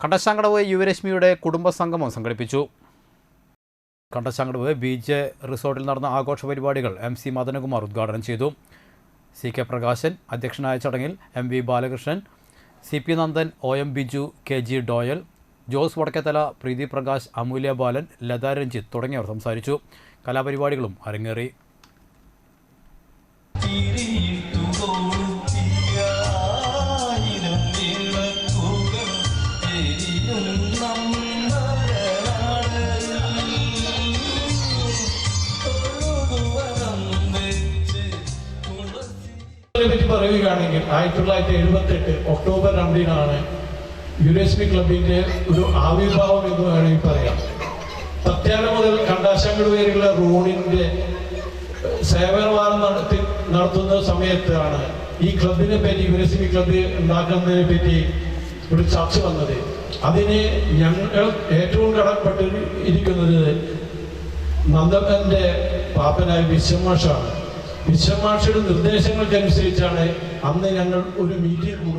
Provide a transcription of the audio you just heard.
കണ്ടശാങ്കടവ് യുവരശ്മിയുടെ കുടുംബ സംഗമം സംഘടിപ്പിച്ചു. കണ്ടശാങ്കടവ് ബീച്ച് റിസോർട്ടിൽ നടന്ന ആഘോഷ പരിപാടികൾ എം സി മദനകുമാർ ഉദ്ഘാടനം ചെയ്തു. സി കെ പ്രകാശൻ അധ്യക്ഷനായ ചടങ്ങിൽ M V Balakrishnan C P Nandan O M Biju K G Doyal Jose Vadakkethala Preethi Prakash Amulya Balan Latha Ranjith തുടങ്ങിയവർ സംസാരിച്ചു. കലാപരിപാടികളും അരങ്ങേറി. പറ്റി പറയുകയാണെങ്കിൽ ആയിരത്തി തൊള്ളായിരത്തി എഴുപത്തി എട്ട് ഒക്ടോബർ രണ്ടിനാണ് യുനെസ്ബി ക്ലബിന്റെ ഒരു ആവിർഭാവം എന്ന് വേണമെങ്കിൽ പറയാം. പത്യാല മുതൽ കണ്ടാശങ്ങൾ വരെയുള്ള റോണിന്റെ സേവനവാദം നടത്തി നടത്തുന്ന സമയത്താണ് ഈ ക്ലബിനെ പറ്റി യുനെസ്ബി ക്ലബ് ഉണ്ടാക്കുന്നതിനെ പറ്റി ഒരു ചർച്ച വന്നത്. അതിന് ഞങ്ങൾ ഏറ്റവും കടപ്പെട്ട് ഇരിക്കുന്നത് നന്ദപ്പന്റെ പാപ്പനായ വിശ്വമാഷാണ് വിശ്വമാഷയുടെ നിർദ്ദേശങ്ങൾക്കനുസരിച്ചാണ് അന്ന് ഞങ്ങൾ ഒരു മീറ്റിംഗ് കൂടുന്നത്